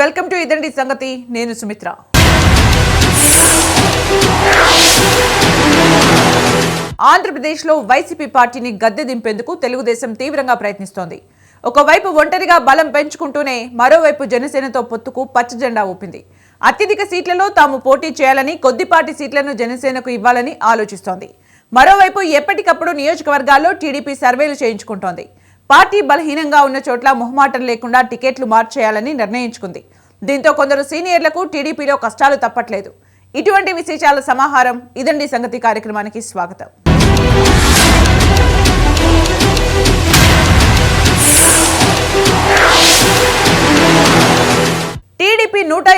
Welcome to ఇదండి సంగతి. నేను సుమిత్ర. ఆంధ్రప్రదేశ్లో వైసీపీ పార్టీని గద్దె దింపేందుకు తెలుగుదేశం తీవ్రంగా ప్రయత్నిస్తోంది. ఒకవైపు ఒంటరిగా బలం పెంచుకుంటూనే మరోవైపు జనసేనతో పొత్తుకు పచ్చ జెండా ఊపింది. అత్యధిక సీట్లలో తాము పోటీ చేయాలని కొద్దిపాటి సీట్లను జనసేనకు ఇవ్వాలని ఆలోచిస్తోంది. మరోవైపు ఎప్పటికప్పుడు నియోజకవర్గాల్లో టీడీపీ సర్వేలు చేయించుకుంటోంది. పార్టీ బలహీనంగా ఉన్న చోట్ల మొహమాటం లేకుండా టికెట్లు మార్చేయాలని నిర్ణయించుకుంది. దీంతో కొందరు సీనియర్లకు టీడీపీలో కష్టాలు తప్పట్లేదు. ఇటువంటి విశేషాల సమాహారం ఇదండి సంగతి కార్యక్రమానికి స్వాగతం.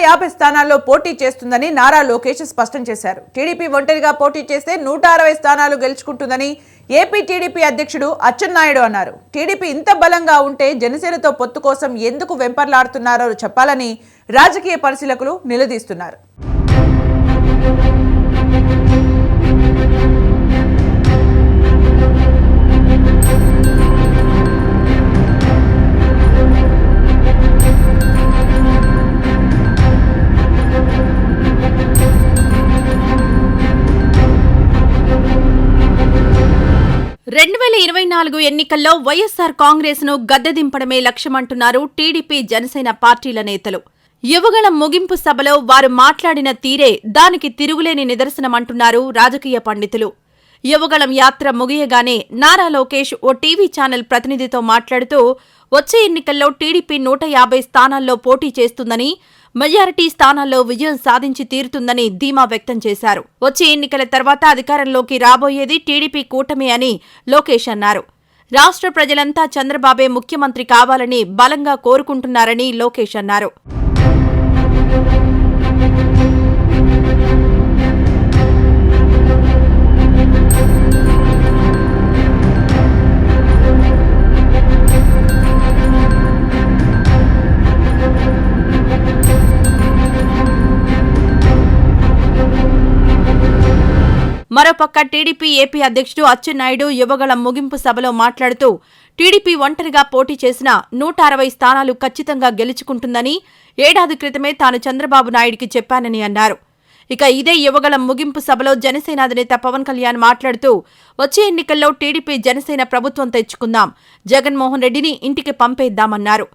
యాభై స్థానాల్లో పోటీ చేస్తుందని నారా లోకేష్ స్పష్టం చేశారు. టీడీపీ ఒంటరిగా పోటీ చేస్తే నూట అరవై స్థానాలు గెలుచుకుంటుందని ఏపీ టీడీపీ అధ్యక్షుడు అచ్చెన్నాయుడు అన్నారు. టీడీపీ ఇంత బలంగా ఉంటే జనసేనతో పొత్తు కోసం ఎందుకు వెంపర్లాడుతున్నారో చెప్పాలని రాజకీయ పరిశీలకులు నిలదీస్తున్నారు. ఇరవై నాలుగు ఎన్నికల్లో వైఎస్సార్ కాంగ్రెస్ను గద్దెదింపడమే లక్ష్యమంటున్నారు టీడీపీ జనసేన పార్టీల నేతలు. యువగళం ముగింపు సభలో వారు మాట్లాడిన తీరే దానికి తిరుగులేని నిదర్శనమంటున్నారు రాజకీయ పండితులు. యువగళం యాత్ర ముగియగానే నారా లోకేష్ ఓ టీవీ ఛానల్ ప్రతినిధితో మాట్లాడుతూ వచ్చే ఎన్నికల్లో టీడీపీ నూట యాభై స్థానాల్లో పోటీ చేస్తుందని మెజారిటీ స్థానాల్లో విజయం సాధించి తీరుతుందని ధీమా వ్యక్తం చేశారు. వచ్చే ఎన్నికల తర్వాత అధికారంలోకి రాబోయేది టీడీపీ కూటమి అని లోకేష్ అన్నారు. రాష్ట్ర ప్రజలంతా చంద్రబాబే ముఖ్యమంత్రి కావాలని బలంగా కోరుకుంటున్నారని లోకేష్ అన్నారు. మరోపక్క టీడీపీ ఏపీ అధ్యక్షుడు అచ్చెన్నాయుడు యువగల ముగింపు సభలో మాట్లాడుతూ టీడీపీ ఒంటరిగా పోటీ చేసిన నూట అరవై స్థానాలు ఖచ్చితంగా గెలుచుకుంటుందని ఏడాది క్రితమే తాను చంద్రబాబు నాయుడికి చెప్పానని అన్నారు. ఇక ఇదే యువగల ముగింపు సభలో జనసేన అధినేత పవన్ కళ్యాణ్ మాట్లాడుతూ వచ్చే ఎన్నికల్లో టీడీపీ జనసేన ప్రభుత్వం తెచ్చుకుందాం జగన్మోహన్ రెడ్డిని ఇంటికి పంపేద్దామన్నారు.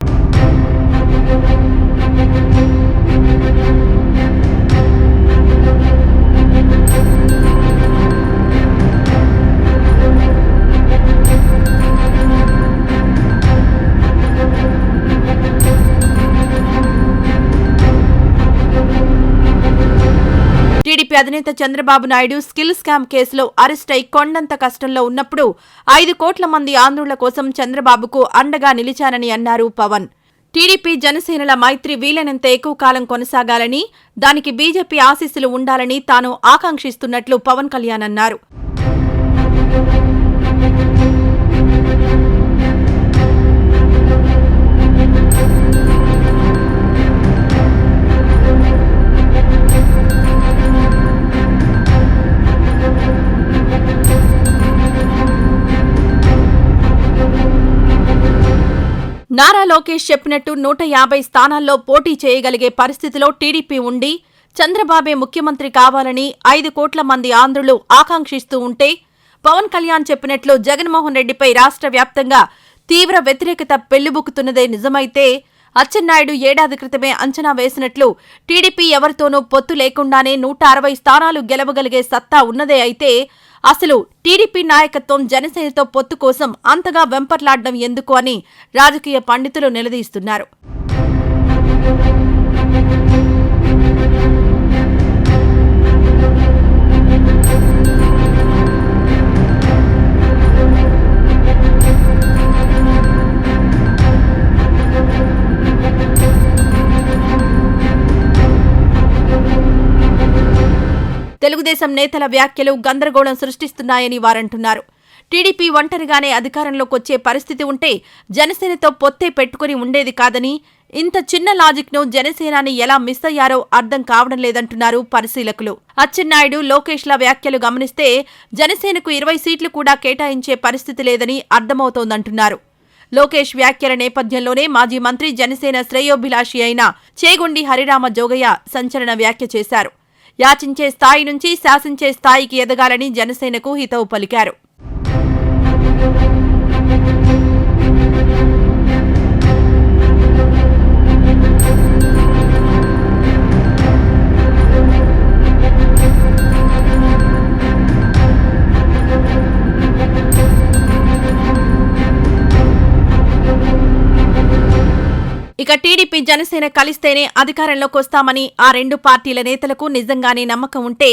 టీడీపీ అధినేత చంద్రబాబు నాయుడు స్కిల్ స్కామ్ కేసులో అరెస్ట్ అయి కొండంత కష్టంలో ఉన్నప్పుడు ఐదు కోట్ల మంది ఆంధ్రుల కోసం చంద్రబాబుకు అండగా నిలిచానని అన్నారు పవన్. టీడీపీ జనసేనల మైత్రి వీలైనంత ఎక్కువ కాలం కొనసాగాలని దానికి బీజేపీ ఆశీస్సులు ఉండాలని తాను ఆకాంక్షిస్తున్నట్లు పవన్ కళ్యాణ్ అన్నారు. నారా లోకేష్ చెప్పినట్టు నూట యాభై స్థానాల్లో పోటీ చేయగలిగే పరిస్థితిలో టీడీపీ ఉండి చంద్రబాబే ముఖ్యమంత్రి కావాలని ఐదు కోట్ల మంది ఆంధ్రులు ఆకాంక్షిస్తూ ఉంటే పవన్ కళ్యాణ్ చెప్పినట్లు జగన్మోహన్ రెడ్డిపై రాష్ట్ర వ్యాప్తంగా తీవ్ర వ్యతిరేకత పెళ్ళిబుక్కుతున్నదే నిజమైతే అచ్చెన్నాయుడు ఏడాది క్రితమే అంచనా వేసినట్లు టీడీపీ ఎవరితోనూ పొత్తు లేకుండానే నూట అరవై స్థానాలు గెలవగలిగే సత్తా ఉన్నదే అయితే అసలు టీడీపీ నాయకత్వం జనసేనతో పొత్తు కోసం అంతగా వెంపర్లాడడం ఎందుకు అని రాజకీయ పండితులు నిలదీస్తున్నారు. తెలుగుదేశం నేతల వ్యాఖ్యలు గందరగోళం సృష్టిస్తున్నాయని వారంటున్నారు. టీడీపీ ఒంటరిగానే అధికారంలోకి వచ్చే పరిస్థితి ఉంటే జనసేనతో పొత్తే పెట్టుకుని ఉండేది కాదని ఇంత చిన్న లాజిక్ను జనసేనాని ఎలా మిస్ అయ్యారో అర్థం కావడం లేదంటున్నారు పరిశీలకులు. అచ్చెన్నాయుడు లోకేష్ల వ్యాఖ్యలు గమనిస్తే జనసేనకు ఇరవై సీట్లు కూడా కేటాయించే పరిస్థితి లేదని అర్థమవుతోందంటున్నారు. లోకేష్ వ్యాఖ్యల నేపథ్యంలోనే మాజీ మంత్రి జనసేన శ్రేయోభిలాషి అయిన చేగుండి హరిరామ జోగయ్య సంచలన వ్యాఖ్య చేశారు. యాచించే స్థాయి నుంచి శాసించే స్థాయికి ఎదగాలని జనసేనకు హితవు పలికారు. ఇక టీడీపీ జనసేన కలిస్తేనే అధికారంలోకి వస్తామని ఆ రెండు పార్టీల నేతలకు నిజంగానే నమ్మకం ఉంటే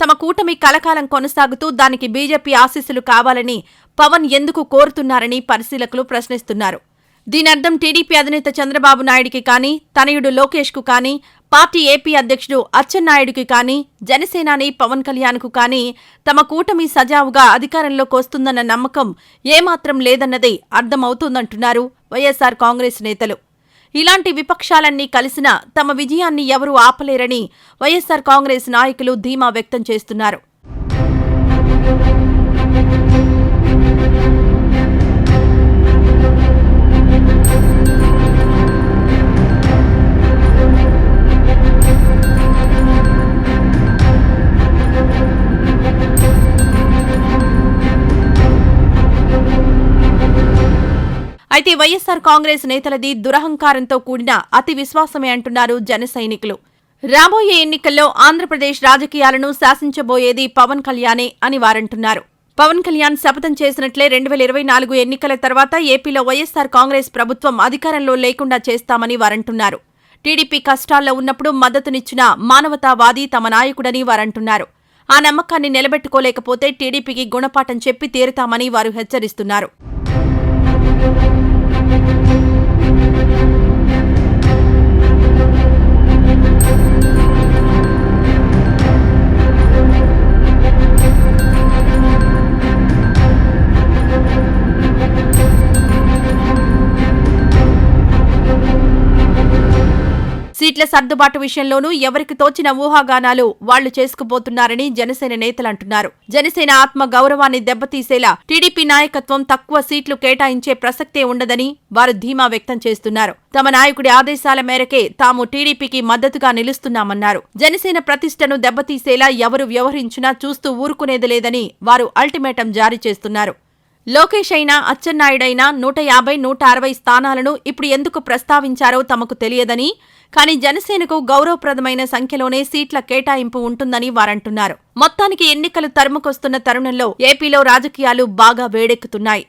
తమ కూటమి కలకాలం కొనసాగుతూ దానికి బీజేపీ ఆశీస్సులు కావాలని పవన్ ఎందుకు కోరుతున్నారని పరిశీలకులు ప్రశ్నిస్తున్నారు. దీనర్థం టీడీపీ అధినేత చంద్రబాబు నాయుడికి కానీ తనయుడు లోకేష్కు కానీ పార్టీ ఏపీ అధ్యక్షుడు అచ్చెన్నాయుడికి కానీ జనసేనాని పవన్ కళ్యాణ్కు కానీ తమ కూటమి సజావుగా అధికారంలోకి వస్తుందన్న నమ్మకం ఏమాత్రం లేదన్నది అర్థమవుతోందంటున్నారు వైఎస్సార్ కాంగ్రెస్ నేతలు. ఇలాంటి విపక్షాలన్నీ కలిసినా తమ విజయాన్ని ఎవరూ ఆపలేరని వైఎస్సార్ కాంగ్రెస్ నాయకులు ధీమా వ్యక్తం చేస్తున్నారు. అయితే వైఎస్సార్ కాంగ్రెస్ నేతలది దురహంకారంతో కూడిన అతి విశ్వాసమే అంటున్నారు జన సైనికులు. రాబోయే ఎన్నికల్లో ఆంధ్రప్రదేశ్ రాజకీయాలను శాసించబోయేది పవన్ కళ్యాణే అని వారంటున్నారు. పవన్ కళ్యాణ్ శపథం చేసినట్లే రెండు వేల ఇరవై నాలుగు ఎన్నికల తర్వాత ఏపీలో వైఎస్సార్ కాంగ్రెస్ ప్రభుత్వం అధికారంలో లేకుండా చేస్తామని వారంటున్నారు. టీడీపీ కష్టాల్లో ఉన్నప్పుడు మద్దతునిచ్చిన మానవతావాది తమ నాయకుడని వారంటున్నారు. ఆ నమ్మకాన్ని నిలబెట్టుకోలేకపోతే టీడీపీకి గుణపాఠం చెప్పి తీరుతామని వారు హెచ్చరిస్తున్నారు. సీట్ల సర్దుబాటు విషయంలోనూ ఎవరికి తోచిన ఊహాగానాలు వాళ్ళు చేసుకుపోతున్నారని జనసేన నేతలు అంటున్నారు. జనసేన ఆత్మ గౌరవాన్ని దెబ్బతీసేలా టీడీపీ నాయకత్వం తక్కువ సీట్లు కేటాయించే ప్రసక్తే ఉండదని వారు ధీమా వ్యక్తం చేస్తున్నారు. తమ నాయకుడి ఆదేశాల మేరకే తాము టీడీపీకి మద్దతుగా నిలుస్తున్నామన్నారు. జనసేన ప్రతిష్టను దెబ్బతీసేలా ఎవరు వ్యవహరించినా చూస్తూ ఊరుకునేది లేదని వారు అల్టిమేటం జారీ చేస్తున్నారు. లోకేష్ అయినా అచ్చెన్నాయుడైనా నూట యాభై నూట అరవై స్థానాలను ఇప్పుడు ఎందుకు ప్రస్తావించారో తమకు తెలియదని కానీ జనసేనకు గౌరవప్రదమైన సంఖ్యలోనే సీట్ల కేటాయింపు ఉంటుందని వారంటున్నారు. మొత్తానికి ఎన్నికలు తరుముకొస్తున్న తరుణంలో ఏపీలో రాజకీయాలు బాగా వేడెక్కుతున్నాయి.